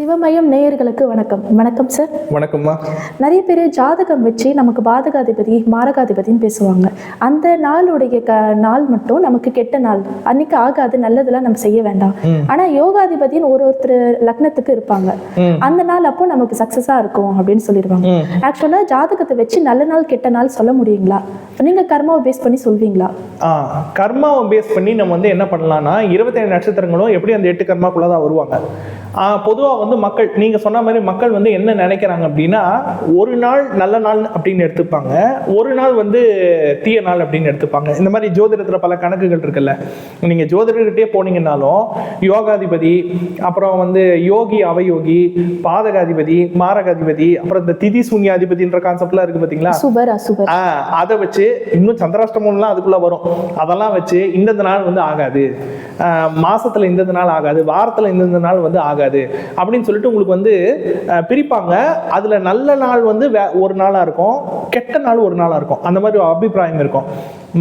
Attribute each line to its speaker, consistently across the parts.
Speaker 1: சிவமயம் நேயர்களுக்கு வணக்கம். வணக்கம் சார்
Speaker 2: வணக்கம்மா.
Speaker 1: நிறைய பேர் ஜாதகம் வச்சு நமக்கு பாதகாதிபதி மாரகாதிபதின்னு பேசுவாங்க. அந்த நாளுடைய க நாள் மட்டும் நமக்கு கெட்ட நாள். அன்னைக்கு ஆகாது நல்லதெல்லாம் நம்ம செய்ய வேண்டாம். ஆனா யோகாதிபதின்னு ஒரு ஒருத்தர் லக்னத்துக்கு இருப்பாங்க. அந்த நாள் அப்போ நமக்கு சக்சஸா இருக்கும் அப்படின்னு சொல்லிடுவாங்க. ஆக்சுவலா ஜாதகத்தை வச்சு நல்ல நாள் கெட்ட நாள் சொல்ல முடியுங்களா? நீங்க கர்மாவை பேஸ் பண்ணி சொல்வீங்களா?
Speaker 2: கர்மாவை பேஸ் பண்ணி நம்ம வந்து என்ன பண்ணலாம்னா இருபத்தேழு நட்சத்திரங்களும் எப்படி அந்த எட்டு கர்மாக்குள்ள தான் வருவாங்க பொதுவாக வந்து மக்கள் நீங்கள் சொன்ன மாதிரி மக்கள் வந்து என்ன நினைக்கிறாங்க அப்படின்னா ஒரு நாள் நல்ல நாள் அப்படின்னு எடுத்துப்பாங்க ஒரு நாள் வந்து தீய நாள் அப்படின்னு எடுத்துப்பாங்க. இந்த மாதிரி ஜோதிடத்தில் பல கணக்குகள் இருக்குல்ல. நீங்கள் ஜோதிடர்கிட்டே போனீங்கன்னாலும் யோகாதிபதி அப்புறம் வந்து யோகி அவயோகி பாதகாதிபதி மாரகாதிபதி அப்புறம் இந்த திதி சூன்யாதிபதின்ற கான்செப்ட்லாம் இருக்கு பார்த்தீங்களா அதை வச்சு இன்னும் சந்திராஷ்டமம்லாம் அதுக்குள்ள வரும். அதெல்லாம் வச்சு இந்தந்த நாள் வந்து ஆகாது. மாதத்தில் இந்தந்த நாள் ஆகாது வாரத்தில் இந்தந்த நாள் வந்து ஆகாது அப்படின்னு சொல்லிட்டு உங்களுக்கு வந்து பிரிப்பாங்க. அதில் நல்ல நாள் வந்து வே- ஒரு நாளாக இருக்கும் கெட்ட நாள் ஒரு நாளாக இருக்கும். அந்த மாதிரி அபிப்பிராயம் இருக்கும்.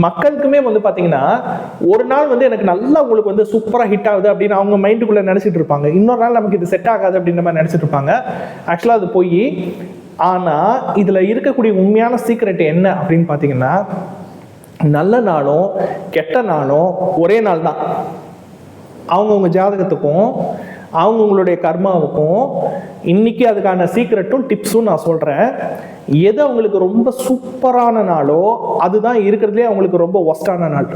Speaker 2: மக்களுக்குமே வந்து பார்த்தீங்கன்னா ஒரு நாள் வந்து எனக்கு நல்லா உங்களுக்கு வந்து சூப்பராக ஹிட் ஆகுது அப்படின்னு அவங்க மைண்டுக்குள்ளே நினச்சிட்டு இருப்பாங்க. இன்னொரு நாள் நமக்கு இது செட் ஆகாது அப்படின்ற மாதிரி நினச்சிட்டு இருப்பாங்க. ஆக்சுவலாக அது போய் ஆனால் இதில் இருக்கக்கூடிய உண்மையான சீக்ரெட் என்ன அப்படின்னு பார்த்தீங்கன்னா நல்ல நாளும் கெட்ட நாளும் ஒரே நாள் தான் அவங்கவுங்க ஜாதகத்துக்கும் அவங்கவுங்களுடைய கர்மாவுக்கும் இன்னைக்கு அதுக்கான சீக்ரெட்டும் டிப்ஸும் நான் சொல்கிறேன் எது அவங்களுக்கு ரொம்ப சூப்பரான நாளோ அதுதான் இருக்கிறதுலே அவங்களுக்கு ரொம்ப ஒஸ்டான நாள்.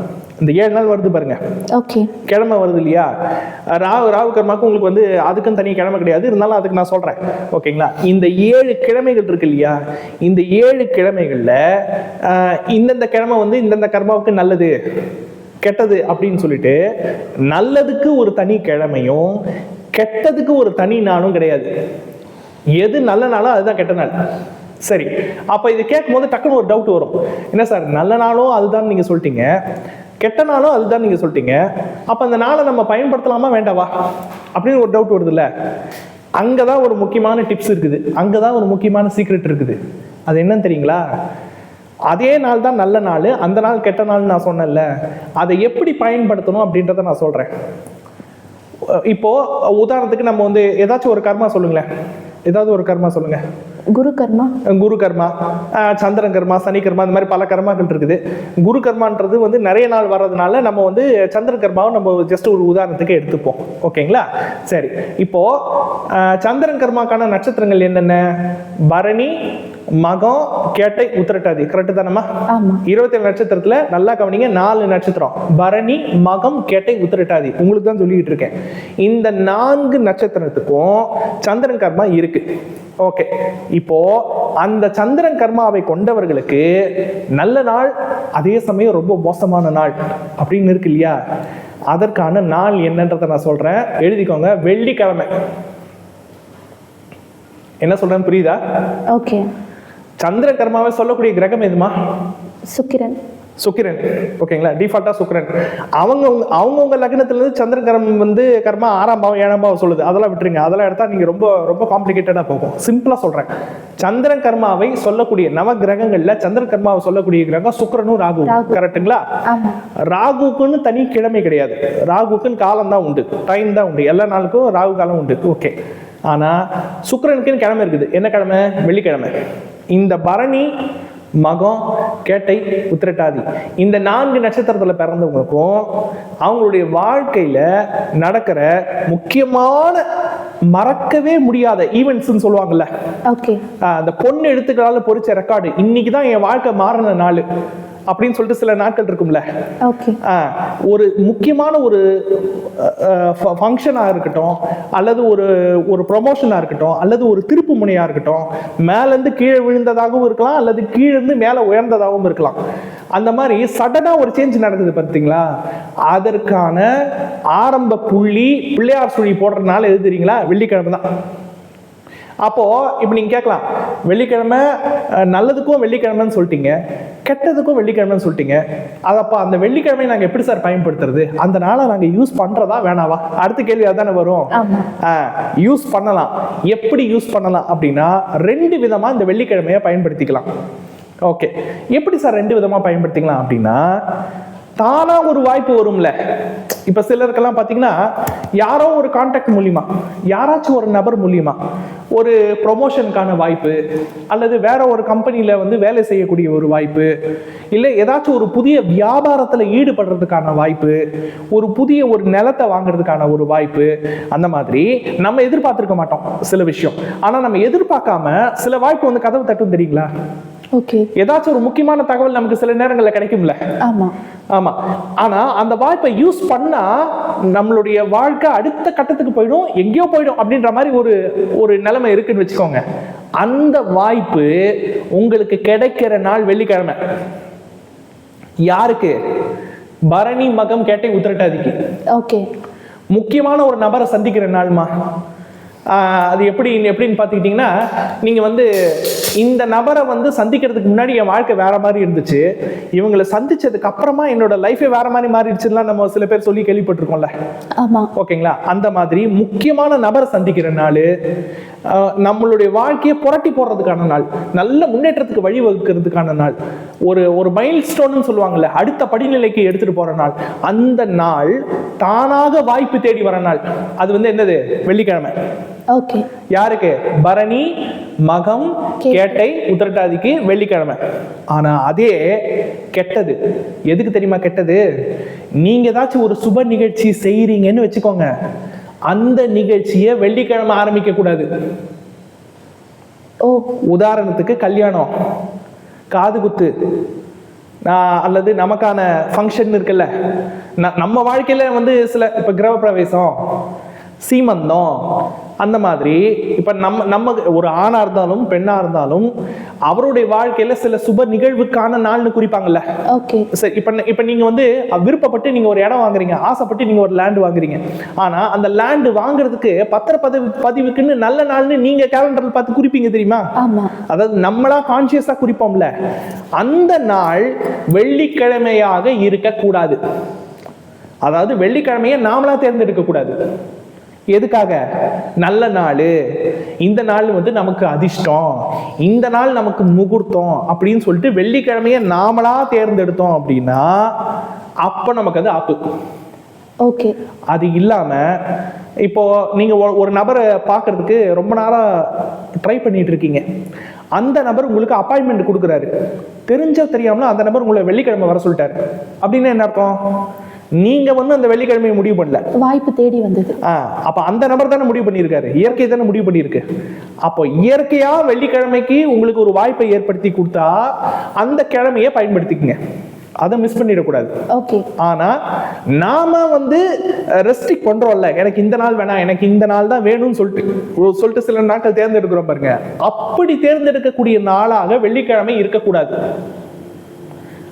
Speaker 2: இந்த ஏழு நாள் வருது பாருங்க.
Speaker 1: ஓகே
Speaker 2: கிழமை வருது இல்லையா? ராவு ராவு கர்மாக்கு உங்களுக்கு வந்து அதுக்கும் தனி கிழமை கிடையாது. இருந்தாலும் அதுக்கு நான் சொல்றேன். ஓகேங்களா இந்த ஏழு கிழமைகள் இருக்கு இல்லையா? இந்த ஏழு கிழமைகள்ல இந்தந்த கிழமை வந்து இந்தந்த கர்மாவுக்கு நல்லது. கெட்டது அப்படின்னு சொல்லிட்டு நல்லதுக்கு ஒரு தனி கிழமையும் கெட்டதுக்கு ஒரு தனி நாளும் கிடையாது. எது நல்ல நாளோ அதுதான் கெட்ட நாள். சரி அப்ப இது கேட்கும்போது டக்குன்னு ஒரு டவுட் வரும். என்ன சார் நல்ல நாளும் அதுதான் நீங்க சொல்லிட்டீங்க? கெட்ட நாளும் அதுதான் நீங்க சொல்லிட்டீங்க? அப்ப அந்த நாளை நம்ம பயன்படுத்தலாமா வேண்டாவா? அப்படின்னு ஒரு டவுட் வருதுல்ல. அங்கதான் ஒரு முக்கியமான டிப்ஸ் இருக்குது. அங்கதான் ஒரு முக்கியமான சீக்ரெட் இருக்குது. அது என்னன்னு தெரியுங்களா? அதே நாள் தான் நல்ல நாள் அந்த நாள் கெட்ட நாள் நான் சொன்னேன்ல அதை எப்படி பயன்படுத்தணும் அப்படின்றத நான் சொல்றேன். இப்போ உதாரணத்துக்கு நம்ம வந்து ஏதாச்சும் ஒரு கர்மா சொல்லுங்களேன். ஏதாவது ஒரு கர்மா சொல்லுங்க.
Speaker 1: குரு கர்மா?
Speaker 2: குரு கர்மா சந்திரன் கர்மா சனி கர்மா இந்த மாதிரி பல கர்மாக்கள் இருக்குது. குரு கர்மான்றது வந்து நிறைய நாள் வர்றதுனால நம்ம வந்து சந்திரன் கர்மாவை நம்ம ஜஸ்ட் ஒரு உதாரணத்துக்கு எடுத்துப்போம். ஓகேங்களா? சரி. இப்போ சந்திரன் கர்மாக்கான நட்சத்திரங்கள் என்னென்ன? பரணி மகம் கேட்டை உத்திரட்டாதி. கரெக்டு தானம்மா? இருபத்தேழு நட்சத்திரத்துல நல்லா கவனிங்க நாலு நட்சத்திரம். பரணி மகம் கேட்டை உத்திரட்டாதி. உங்களுக்கு தான் சொல்லிட்டு இருக்கேன். இந்த நான்கு நட்சத்திரத்துக்கும் சந்திரன் கர்மா இருக்கு. ஓகே இப்போ அந்த சந்திரன் கர்மாவை கொண்டவர்களுக்கு நல்ல நாள் அதே சமயம் ரொம்ப மோசமான நாள் அப்படின்னு இருக்கு இல்லையா? அதற்கான நாள் என்னன்றதை நான் சொல்றேன். எழுதிக்கோங்க வெள்ளிக்கிழமை. என்ன சொல்றேன்னு புரியுதா?
Speaker 1: ஓகே
Speaker 2: சந்திர கர்மாவை சொல்லக்கூடிய கிரகம் எதுமா?
Speaker 1: சுக்கிரன்.
Speaker 2: சுக்கிரன். ஓகேங்களா? டிஃபால்ட்டா சுக்கிரன். அவங்க அவங்கவுங்க லக்னத்துல இருந்து சந்திரன் வந்து கர்மா ஆறாம் பாவம் ஏழாம் பாவம் சொல்லுது. அதெல்லாம் விட்டுருங்க. அதெல்லாம் எடுத்தா நீங்க ரொம்ப ரொம்ப காம்ப்ளிகேட்டடா போகும். சிம்பிளா சொல்றேன். சந்திரன் கர்மாவை சொல்லக்கூடிய நவ கிரகங்கள்ல சந்திரன் கர்மாவை சொல்லக்கூடிய கிரகம் சுக்கிரனும் ராகு.
Speaker 1: ஆமா.
Speaker 2: ராகுக்குன்னு தனி கிழமை கிடையாது. ராகுக்குன்னு காலம் தான் உண்டு. டைம் தான் உண்டு. எல்லா நாளுக்கும் ராகு காலம் உண்டு. ஓகே ஆனா சுக்கிரனுக்குன்னு கிழமை இருக்குது. என்ன கிழமை? வெள்ளிக்கிழமை. இந்த பரணி மகம் கேட்டை உத்திரட்டாதி. இந்த நான்கு நட்சத்திரத்துல பிறந்தவங்களுக்கும் அவங்களுடைய வாழ்க்கையில நடக்கிற முக்கியமான மறக்கவே முடியாத ஈவெண்ட்ஸ்னு சொல்லுவாங்கல்ல.
Speaker 1: ஓகே
Speaker 2: அந்த பொண்ணு எழுத்துக்களால பொறிச்ச ரெக்கார்டு இன்னைக்கு தான் என் வாழ்க்கை மாறின நாள். அப்படின்னு சொல்லிட்டு சில நாட்கள் இருக்கும்ல. ஒரு முக்கியமான ஒரு ஃபங்க்ஷனாக இருக்கட்டும் அல்லது ஒரு ஒரு ப்ரொமோஷனாக இருக்கட்டும் அல்லது ஒரு திருப்பு முனையாக இருக்கட்டும் மேலேருந்து கீழே விழுந்ததாகவும் இருக்கலாம் அல்லது கீழேருந்து மேலே உயர்ந்ததாகவும் இருக்கலாம். அந்த மாதிரி சடனாக ஒரு சேஞ்ச் நடக்குது பார்த்தீங்களா அதற்கான ஆரம்ப புள்ளி பிள்ளையார் சுழி போடுறதுனால எது தெரியுங்களா? வெள்ளிக்கிழமை தான். அப்போ இப்போ நீங்க கேட்கலாம் வெள்ளிக்கிழமை நல்லதுக்கும் வெள்ளிக்கிழமைன்னு சொல்லிட்டீங்க. கெட்டதுக்கும் வெள்ளிக்கிழமைன்னு சொல்லிட்டீங்க. அதப்பா அந்த வெள்ளிக்கிழமை நாங்க எப்படி சார் பயன்படுத்துறது? அந்த நாளை நாங்க யூஸ் பண்றதா வேணாவா? அடுத்த கேள்வி அதானே வரும். யூஸ் பண்ணலாம். எப்படி யூஸ் பண்ணலாம் அப்படின்னா ரெண்டு விதமா இந்த வெள்ளிக்கிழமையை பயன்படுத்திக்கலாம். ஓகே எப்படி சார் ரெண்டு விதமா பயன்படுத்திக்கலாம் அப்படின்னா தானா ஒரு வாய்ப்பு வரும்ல. இப்ப சிலருக்கெல்லாம் பாத்தீங்கன்னா யாரோ ஒரு கான்டாக்ட் மூலியமா யாராச்சும் ஒரு நபர் மூலியமா ஒரு ப்ரொமோஷனுக்கான வாய்ப்பு அல்லது வேற ஒரு கம்பெனியில் வந்து வேலை செய்யக்கூடிய ஒரு வாய்ப்பு இல்லை ஏதாச்சும் ஒரு புதிய வியாபாரத்துல ஈடுபடுறதுக்கான வாய்ப்பு ஒரு புதிய ஒரு நிலத்தை வாங்குறதுக்கான ஒரு வாய்ப்பு அந்த மாதிரி நம்ம எதிர்பார்த்திருக்க மாட்டோம் சில விஷயம். ஆனா நம்ம எதிர்பார்க்காம சில வாய்ப்பு வந்து கதவு தட்டும் தெரியுங்களா? ஏதாச்சும் ஒரு முக்கியமான தகவல் நமக்கு சில நேரங்கள்ல கிடைக்கும்ல?
Speaker 1: ஆமா.
Speaker 2: ஆமா. ஆனா அந்த வாய்ப்பை யூஸ் பண்ணா நம்மளுடைய வாழ்க்கை அடுத்த கட்டத்துக்கு போயிடும் எங்கேயோ போயிடும் அப்படின்ற மாதிரி ஒரு ஒரு நிலைமை இருக்குன்னு வச்சுக்கோங்க. அந்த வாய்ப்பு உங்களுக்கு கிடைக்கிற நாள் வெள்ளிக்கிழமை. யாருக்கு? பரணி மகம் கேட்டை உத்திரட்டாதிக்கு
Speaker 1: ஓகே
Speaker 2: முக்கியமான ஒரு நபரை சந்திக்கிற நாள்மா. அது எப்படி எப்படின்னு பார்த்துக்கிட்டிங்கன்னா நீங்கள் வந்து இந்த நபரை வந்து சந்திக்கிறதுக்கு முன்னாடி என் வாழ்க்கை வேற மாதிரி இருந்துச்சு. இவங்களை சந்திச்சதுக்கு அப்புறமா என்னோட லைஃபே வேற மாதிரி மாறிடுச்சுலாம் நம்ம சில பேர் சொல்லி கேள்விப்பட்டிருக்கோம்ல.
Speaker 1: ஆமா.
Speaker 2: ஓகேங்களா? அந்த மாதிரி முக்கியமான நபரை சந்திக்கிற நாள் நம்மளுடைய வாழ்க்கையை புரட்டி போடுறதுக்கான நாள் நல்ல முன்னேற்றத்துக்கு வழிவகுக்கிறதுக்கான நாள் ஒரு ஒரு மைல் ஸ்டோன்னு சொல்லுவாங்கல்ல அடுத்த படிநிலைக்கு எடுத்துட்டு போற நாள் அந்த நாள் தானாக வாய்ப்பு தேடி வர நாள். அது வந்து என்னது? வெள்ளிக்கிழமை.
Speaker 1: ஓகே.
Speaker 2: யாருக்கு? பரணி மகம் கேட்டை உத்திரட்டாதிக்கு வெள்ளிக்கிழமை. ஆனா அதே கெட்டது. எதுக்கு தெரியுமா கெட்டது? நீங்க ஏதாச்சும் ஒரு சுப நிகழ்ச்சி செய்றீங்கன்னு வச்சுக்கோங்க. அந்த நிகழ்ச்சியை வெள்ளிக்கிழமை ஆரம்பிக்க கூடாது
Speaker 1: ஓ.
Speaker 2: உதாரணத்துக்கு கல்யாணம் காது குத்து அல்லது நமக்கான ஃபங்க்ஷன் இருக்குல்ல. நம்ம வாழ்க்கையில வந்து சில இப்ப கிரகப்பிரவேசம் சீமந்தம். அந்த மாதிரி. இப்ப நம்ம நம்ம ஒரு ஆணா இருந்தாலும் பெண்ணா இருந்தாலும் அவருடைய வாழ்க்கையில சில சுப நிகழ்வுக்கான நாள்னு குறிப்பாங்கல்ல.
Speaker 1: ஓகே
Speaker 2: சரி இப்போ இப்போ நீங்கள் வந்து விருப்பப்பட்டு நீங்கள் ஒரு இடம் வாங்குறீங்க. ஆசைப்பட்டு நீங்கள் ஒரு லேண்ட் வாங்குறீங்க. ஆனால் அந்த லேண்டு வாங்குறதுக்கு பத்திரப்பதிவு பதிவுக்குன்னு நல்ல நாள்னு நீங்கள் கேலண்டரில் பார்த்து குறிப்பீங்க தெரியுமா? அதாவது நம்மளா கான்சியஸாக குறிப்போம்ல. அந்த நாள் வெள்ளிக்கிழமையாக இருக்கக்கூடாது. அதாவது வெள்ளிக்கிழமையை நாமளா தேர்ந்தெடுக்க கூடாது எதுக்காக? நல்ல நாள். இந்த நாள் வந்து நமக்கு அதிர்ஷ்டம். இந்த நாள் நமக்கு முகூர்த்தம் அப்படின்னு சொல்லிட்டு வெள்ளிக்கிழமையை நாமளா தேர்ந்தெடுத்தோம் அப்படின்னா அப்ப நமக்கு அது ஆப்பு.
Speaker 1: ஓகே.
Speaker 2: அது இல்லாம இப்போ நீங்க ஒரு- நபரை பார்க்கறதுக்கு ரொம்ப நாளா ட்ரை பண்ணிட்டு இருக்கீங்க. அந்த நபர் உங்களுக்கு அப்பாயின்மெண்ட் கொடுக்குறாரு. தெரிஞ்சோ தெரியாமல அந்த நபர் உங்களை வெள்ளிக்கிழமை வர சொல்லிட்டாரு. அப்படின்னு என்ன அர்த்தம்? நீங்க வந்து அந்த வெள்ளிக்கிழமையை முடிவு பண்ணல.
Speaker 1: வாய்ப்பு தேடி வந்தது.
Speaker 2: ஆ, அப்ப அந்த நபர் தானே முடிவு பண்ணியிருக்காரு. இயற்கை தானே முடிவு பண்ணியிருக்கு. அப்போ இயற்கையா வெள்ளிக்கிழமைக்கு உங்களுக்கு ஒரு வாய்ப்பை ஏற்படுத்தி கொடுத்தா அந்த கிழமையை பயன்படுத்திக்கங்க. அதை மிஸ் பண்ணிடக்கூடாது.
Speaker 1: ஓகே.
Speaker 2: ஆனா நாம வந்து ரெஸ்ட்ரிக்ட் பண்றோம்ல. எனக்கு இந்த நாள் வேணாம் எனக்கு இந்த நாள் தான் வேணும்னு சொல்லிட்டு சொல்லிட்டு சில நாட்கள் தேர்ந்தெடுக்கிறோம் பாருங்க. அப்படி தேர்ந்தெடுக்கக்கூடிய நாளாக வெள்ளிக்கிழமை இருக்கக்கூடாது.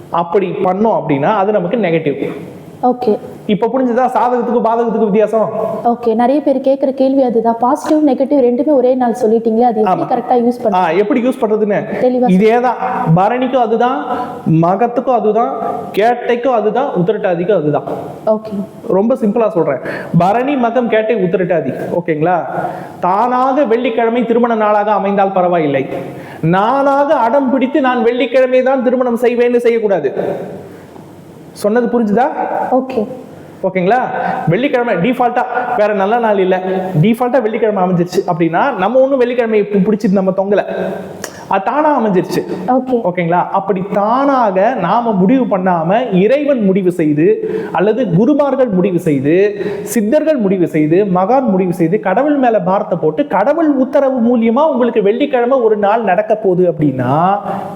Speaker 2: அப்படி பண்ணோம் அப்படின்னா அது நமக்கு நெகட்டிவ்
Speaker 1: ஓகே
Speaker 2: இப்ப புரிஞ்சுதா? சாதகத்துக்கும் பாதகத்துக்கும் வித்தியாசம்?
Speaker 1: ஓகே நிறைய பேர் கேட்குற கேள்வி அதுதான். பாசிட்டிவ் நெகட்டிவ் ரெண்டுமே ஒரே நாள் சொல்லிட்டீங்களே அது எப்படி
Speaker 2: ஆமா.
Speaker 1: கரெக்டா யூஸ் பண்ண
Speaker 2: எப்படி யூஸ் பண்றதுன்னு?
Speaker 1: தெளிவா
Speaker 2: இதேதான். பரணிக்கும் அதுதான் மகத்துக்கும் அதுதான் கேட்டைக்கும் அதுதான் உத்திரட்டாதிக்கும் அதுதான்.
Speaker 1: ஓகே
Speaker 2: ரொம்ப சிம்பிளா சொல்றேன். பரணி மகம் கேட்டை உத்திரட்டாதி. ஓகேங்களா தானாக வெள்ளிக்கிழமை திருமண நாளாக அமைந்தால் பரவாயில்லை. நானாக அடம் பிடித்து நான் வெள்ளிக்கிழமை தான் திருமணம் செய்வேன்னு செய்யக்கூடாது. சொன்னது புரிஞ்சுதா?
Speaker 1: ஓகே
Speaker 2: ஓகேங்களா? வெள்ளிக்கிழமை டிஃபால்ட்டா வேற நல்ல நாள் இல்ல. டிஃபால்ட்டா வெள்ளிக்கிழமை அமைஞ்சிருச்சு அப்படின்னா நம்ம ஒன்றும் வெள்ளிக்கிழமை பிடிச்சிட்டு நம்ம தொங்கல. அது தானா அமைஞ்சிருச்சு.
Speaker 1: ஓகே
Speaker 2: ஓகேங்களா? அப்படி தானாக நாம முடிவு பண்ணாம இறைவன் முடிவு செய்து அல்லது குருமார்கள் முடிவு செய்து சித்தர்கள் முடிவு செய்து மகான் முடிவு செய்து கடவுள் மேல பாரத்தை போட்டு கடவுள் உத்தரவு மூலியமா உங்களுக்கு வெள்ளிக்கிழமை ஒரு நாள் நடக்க போகுது அப்படின்னா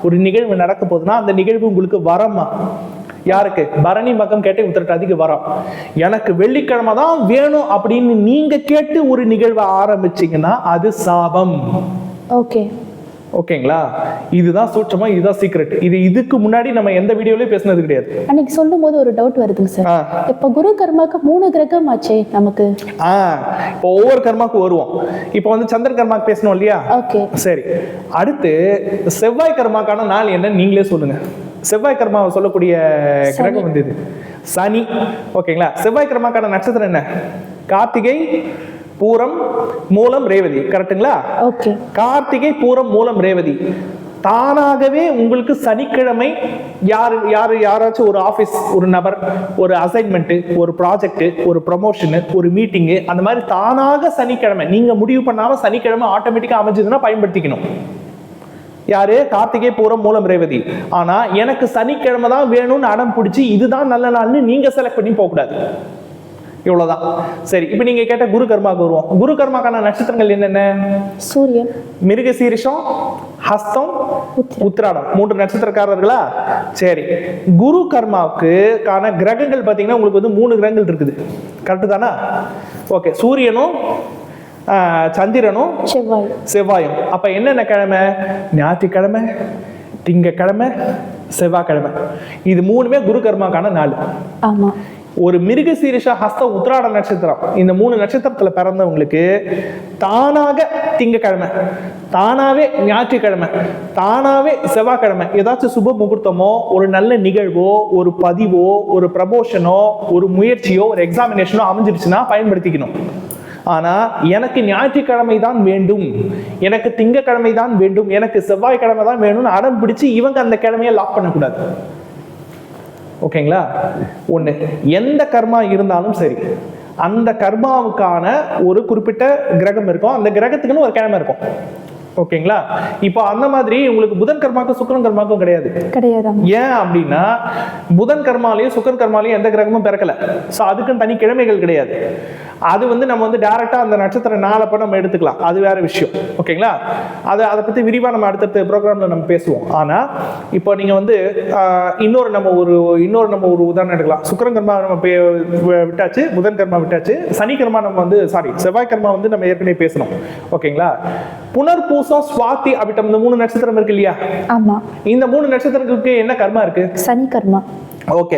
Speaker 2: ஒரு நிகழ்வு நடக்க போகுதுன்னா அந்த நிகழ்வு உங்களுக்கு வரமா? யாருக்கு? பரணி மகம் கேட்டு உத்திரட்டாதிக்கு வரோம். எனக்கு வெள்ளிக்கிழமை தான் வேணும் அப்படின்னு நீங்க கேட்டு ஒரு நிகழ்வை ஆரம்பிச்சீங்கன்னா அது சாபம்.
Speaker 1: ஓகே.
Speaker 2: ஓகேங்களா? இதுதான் சூட்சமா இதுதான் சீக்ரெட் இது இதுக்கு முன்னாடி நம்ம எந்த வீடியோலயும் பேசுனது கிடையாது.
Speaker 1: அன்னைக்கு சொல்லும் போது ஒரு டவுட் வருதுங்க சார். இப்ப குரு கர்மாக்கு மூணு கிரகம் ஆச்சே நமக்கு?
Speaker 2: ஆ. இப்போ ஒவ்வொரு கர்மாக்கும் வருவோம். இப்போ வந்து சந்திர கர்மாக்கு பேசணும் இல்லையா?
Speaker 1: ஓகே.
Speaker 2: சரி. அடுத்து செவ்வாய் கர்மாக்கான நாள் என்னன்னு நீங்களே சொல்லுங்க. செவ்வாய் கர்மாவை சொல்லக்கூடிய கிரகம் வந்து இது. சனி. ஓகேங்களா? செவ்வாய் கர்மாக்கான நட்சத்திரம் என்ன? கார்த்திகை பூரம் மூலம் ரேவதி. கரெக்ட்டுங்களா?
Speaker 1: ஓகே.
Speaker 2: கார்த்திகை பூரம் மூலம் ரேவதி. தானாகவே உங்களுக்கு சனிக்கிழமை யார் யார் யாராச்சும் ஒரு ஆஃபீஸ் ஒரு நபர் ஒரு அசைன்மெண்ட்டு ஒரு ப்ராஜெக்ட் ஒரு ப்ரமோஷனு ஒரு மீட்டிங்கு அந்த மாதிரி தானாக சனிக்கிழமை நீங்க முடிவு பண்ணாம சனிக்கிழமை ஆட்டோமேட்டிக்கா அமைஞ்சதுன்னா பயன்படுத்திக்கணும். யாரு? கார்த்திகை பூரம் மூலம் ரேவதி. ஆனா எனக்கு சனிக்கிழமை தான் வேணும்னு அடம் பிடிச்சி இதுதான் நல்ல நாள்னு நீங்க செலக்ட் பண்ணி போக கூடாது. இவ்வளவுதான். சரி இப்போ நீங்க கேட்ட குரு கர்மாவுக்கு வருவோம் குரு கர்மாக்கான நட்சத்திரங்கள் என்னென்ன?
Speaker 1: சூரியன்.
Speaker 2: மிருகசீரிஷம் ஹஸ்தம்
Speaker 1: உத்திரம்.
Speaker 2: உத்திராடம். மூன்று நட்சத்திரக்காரர்களா? சரி. குரு கர்மாவுக்கு கான கிரகங்கள் பார்த்தீங்கன்னா உங்களுக்கு வந்து மூணு கிரகங்கள் இருக்குது. கரெக்டு தானா? ஓகே சூரியனும் சந்திரனும்
Speaker 1: செவ்வாய்.
Speaker 2: செவ்வாயும். அப்ப என்னென்ன கிழமை? ஞாயிற்றுக்கிழமை திங்கக்கிழமை செவ்வாய்க்கிழமை. இது மூணுமே குரு கர்மாக்கான நாள்.
Speaker 1: ஆமா.
Speaker 2: ஒரு மிருகசீரிஷ ஹஸ்த உத்திராட நட்சத்திரம். இந்த மூணு நட்சத்திரத்துல பிறந்தவங்களுக்கு தானாக திங்கக்கிழமை தானாவே ஞாயிற்றுக்கிழமை தானாவே செவ்வாய்க்கிழமை. ஏதாச்சும் சுப முகூர்த்தமோ ஒரு நல்ல நிகழ்வோ ஒரு பதிவோ ஒரு ப்ரமோஷனோ ஒரு முயற்சியோ ஒரு எக்ஸாமினேஷனோ அமைஞ்சிருச்சுன்னா பயன்படுத்திக்கணும். ஆனால் எனக்கு ஞாயிற்றுக்கிழமை தான் வேண்டும். எனக்கு திங்கக்கிழமை தான் வேண்டும். எனக்கு செவ்வாய்க்கிழமை தான் வேணும்னு அடம் பிடிச்சு இவங்க அந்த கிழமையை லாக் பண்ணக்கூடாது. ஓகேங்களா? ஒன்று எந்த கர்மா இருந்தாலும் சரி அந்த கர்மாவுக்கான ஒரு குறிப்பிட்ட கிரகம் இருக்கும். அந்த கிரகத்துக்குன்னு ஒரு கிழமை இருக்கும். ஓகேங்களா? இப்போ அந்த மாதிரி உங்களுக்கு புதன் கர்மாக்கும் சுக்கிரன் கர்மாக்கும் கிடையாது.
Speaker 1: கிடையாதாங்க
Speaker 2: ஏன் அப்படின்னா புதன் கர்மாலையும் சுக்கரன் கர்மாலையும் எந்த கிரகமும் பிறக்கல. ஸோ அதுக்குன்னு தனி கிழமைகள் கிடையாது. அது வந்து நம்ம வந்து டைரக்டா அந்த நட்சத்திர நாளப்ப நம்ம எடுத்துக்கலாம். அது வேற விஷயம். ஓகேங்களா? அதை அதை பத்தி விரிவா நம்ம அடுத்தடுத்த ப்ரோக்ராம்ல நம்ம பேசுவோம். ஆனா இப்போ நீங்க வந்து இன்னொரு நம்ம ஒரு இன்னொரு நம்ம ஒரு உதாரணம் எடுக்கலாம். சுக்கிரன் கர்மா நம்ம விட்டாச்சு புதன் கர்மா விட்டாச்சு சனி கர்மா நம்ம வந்து சாரி செவ்வாய் கர்மா வந்து நம்ம ஏற்கனவே பேசணும் ஓகேங்களா? புனர்பூசம் சுவாதி அபிட்டம் இந்த மூணு நட்சத்திரம் இருக்கு இல்லையா?
Speaker 1: ஆமா.
Speaker 2: இந்த மூணு நட்சத்திரத்துக்கு என்ன கர்மா இருக்கு?
Speaker 1: சனி கர்மா.
Speaker 2: ஓகே.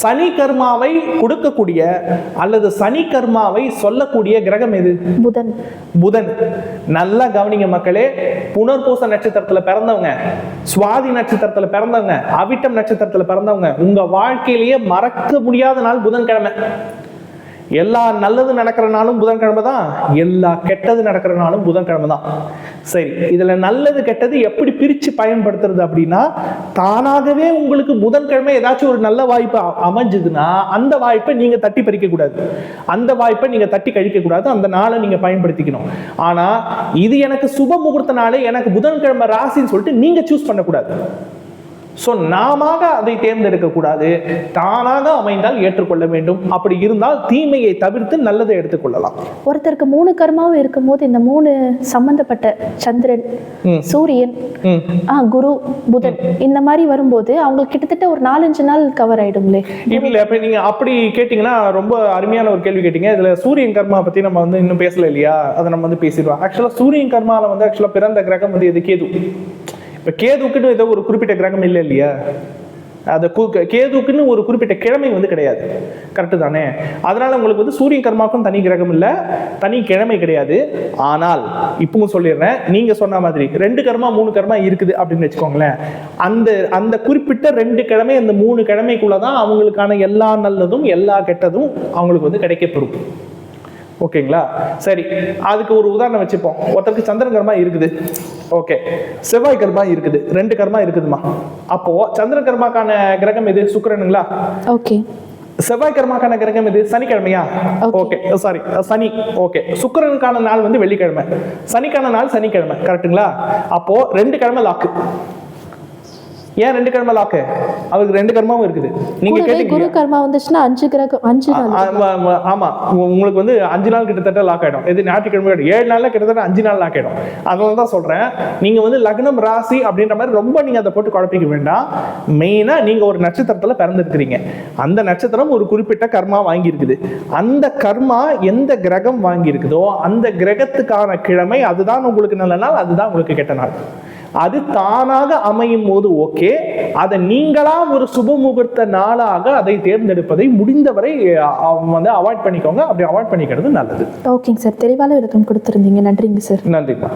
Speaker 2: சனி கர்மாவை கொடுக்கக்கூடிய அல்லது சனி கர்மாவை சொல்லக்கூடிய கிரகம் எது?
Speaker 1: புதன்.
Speaker 2: புதன். நல்லா கவனிங்க மக்களே புனர்பூச நட்சத்திரத்துல பிறந்தவங்க சுவாதி நட்சத்திரத்துல பிறந்தவங்க அவிட்டம் நட்சத்திரத்துல பிறந்தவங்க உங்க வாழ்க்கையிலேயே மறக்க முடியாத நாள் புதன்கிழமை. எல்லா நல்லது நடக்கிற நாளும் புதன்கிழமை தான் எல்லா கெட்டது நடக்கிற நாளும் புதன்கிழமை தான். சரி இதில் நல்லது கெட்டது எப்படி பிரித்து பயன்படுத்துறது அப்படின்னா தானாகவே உங்களுக்கு புதன்கிழமை ஏதாச்சும் ஒரு நல்ல வாய்ப்பு அமைஞ்சதுன்னா அந்த வாய்ப்பை நீங்கள் தட்டி பறிக்கக்கூடாது. அந்த வாய்ப்பை நீங்கள் தட்டி கழிக்கக்கூடாது. அந்த நாளை நீங்கள் பயன்படுத்திக்கணும். ஆனால் இது எனக்கு சுப முகூர்த்த நாள் எனக்கு புதன்கிழமை ராசின்னு சொல்லிட்டு நீங்கள் சூஸ் பண்ணக்கூடாது. ஸோ நாம அதை தேர்ந்தெடுக்க கூடாது தானாக அமைந்தால் ஏற்றுக்கொள்ள வேண்டும். அப்படி இருந்தால் தீமையை தவிர்த்து நல்லதை எடுத்துக்கொள்ளலாம்.
Speaker 1: ஒருத்தருக்கு மூணு கர்மாவும் இருக்கும்போது இந்த மூணு சம்பந்தப்பட்ட சந்திரன். சூரியன் குரு புதன் இந்த மாதிரி வரும்போது அவங்களுக்கு கிட்டத்தட்ட ஒரு நாலஞ்சு நாள் கவர் ஆயிடுங்களே
Speaker 2: இல்ல இப்ப நீங்க அப்படி கேட்டீங்கன்னா ரொம்ப அருமையான ஒரு கேள்வி கேட்டீங்க. இதுல சூரியன் கர்மா பத்தி நம்ம வந்து இன்னும் பேசல இல்லையா? அதை நம்ம வந்து பேசிடுவோம். ஆக்சுவலா சூரியன் கர்மால வந்து ஆக்சுவலா பிறந்த கிரகம் வந்து எது? கேது இப்போ கேதுக்குன்னு ஏதோ ஒரு குறிப்பிட்ட கிரகம் இல்லை இல்லையா? அது கேதுக்குன்னு ஒரு குறிப்பிட்ட கிழமை வந்து கிடையாது. கரெக்டு தானே? அதனால உங்களுக்கு வந்து சூரிய கர்மாக்கும் தனி கிரகம் இல்லை தனி கிழமை கிடையாது. ஆனால் இப்பவும் சொல்லிடுறேன் நீங்க சொன்ன மாதிரி ரெண்டு கர்மா மூணு கர்மா இருக்குது அப்படின்னு வச்சுக்கோங்களேன். அந்த அந்த குறிப்பிட்ட ரெண்டு கிழமை அந்த மூணு கிழமைக்குள்ள தான் அவங்களுக்கான எல்லா நல்லதும் எல்லா கெட்டதும் அவங்களுக்கு வந்து கிடைக்கப்பெறும். ஓகேங்களா? சரி அதுக்கு ஒரு உதாரணம் வச்சுப்போம். ஒருத்தருக்கு சந்திரன் கர்மா இருக்குது. ஓகே. செவ்வாய் கர்மா இருக்குது. ரெண்டு கர்மா இருக்குதுமா அப்போ சந்திரன் கர்மாக்கான கிரகம் எது? சுக்கிரனுங்களா?
Speaker 1: ஓகே.
Speaker 2: செவ்வாய் கர்மாக்கான கிரகம் எது? சனிக்கிழமையா? ஓகே. சாரி சனி. ஓகே. சுக்கிரனுக்கான நாள் வந்து வெள்ளிக்கிழமை. சனிக்கான நாள் சனிக்கிழமை. கரெக்ட்டுங்களா? அப்போ ரெண்டு கிழமை லாக்கு. ஏன் ரெண்டு கிழமை லாக்கு அவருக்கு ரெண்டு கர்மாவும் இருக்குது. நீங்க கேட்டீங்க
Speaker 1: குரு கர்மா வந்துச்சுன்னா அஞ்சு கிரகம் அஞ்சு
Speaker 2: ஆமா, உங்களுக்கு வந்து அஞ்சு நாள் கிட்டத்தட்ட லாக் ஆயிடும். இது ஞாயிற்றுக்கிழமை. ஏழு நாள்ல கிட்டத்தட்ட அஞ்சு நாள் லாக் ஆயிடும். அதனால தான் சொல்றேன். நீங்க வந்து லக்னம் ராசி அப்படின்ற மாதிரி ரொம்ப நீங்க அதை போட்டு குழப்பிக்க வேண்டாம். மெயினா நீங்க ஒரு நட்சத்திரத்துல பிறந்திருக்கிறீங்க. அந்த நட்சத்திரம் ஒரு குறிப்பிட்ட கர்மா வாங்கி இருக்குது அந்த கர்மா எந்த கிரகம் வாங்கி இருக்குதோ அந்த கிரகத்துக்கான கிழமை அதுதான் உங்களுக்கு நல்ல நாள் அதுதான் உங்களுக்கு கெட்ட நாள். அது தானாக அமையும் போது ஓகே. அதை நீங்களா ஒரு சுப முகூர்த்த நாளாக அதை தேர்ந்தெடுப்பதை முடிந்தவரை வந்து அவாய்ட் பண்ணிக்கோங்க. அப்படி அவாய்ட் பண்ணிக்கிறது நல்லது.
Speaker 1: ஓகேங்க சார். தெளிவான விளக்கம் கொடுத்துருந்தீங்க. நன்றிங்க சார்.
Speaker 2: நன்றிப்பா